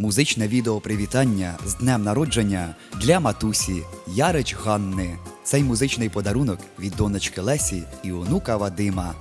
Музичне відео привітання з днем народження для матусі Ярич Ганни. Цей музичний подарунок від донечки Лесі і онука Вадима.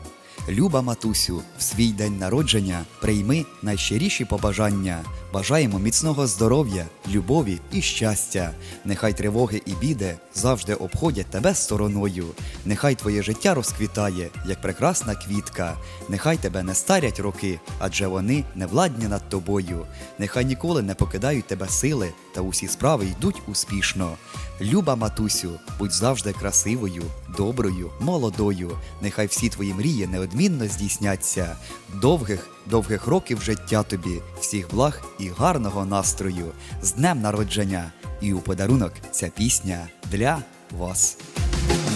Люба матусю, в свій день народження прийми найщиріші побажання. Бажаємо міцного здоров'я, любові і щастя. Нехай тривоги і біди завжди обходять тебе стороною. Нехай твоє життя розквітає, як прекрасна квітка. Нехай тебе не старять роки, адже вони не владні над тобою. Нехай ніколи не покидають тебе сили, та усі справи йдуть успішно. Люба матусю, будь завжди красивою, доброю, молодою. Нехай всі твої мрії неодмінно здійсняться. Довгих, довгих років життя тобі, всіх благ і гарного настрою. З днем народження! І у подарунок ця пісня для вас.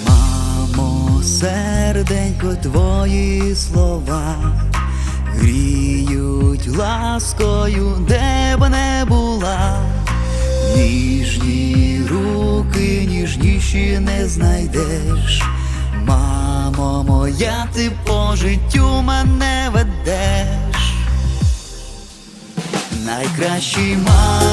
Мамо, серденько, твої слова гріють ласкою, де б не була. Ніжні руки, ніжніші не знайдеш. Мамо моя, ти по життю мене ведеш. Найкращій мамі землі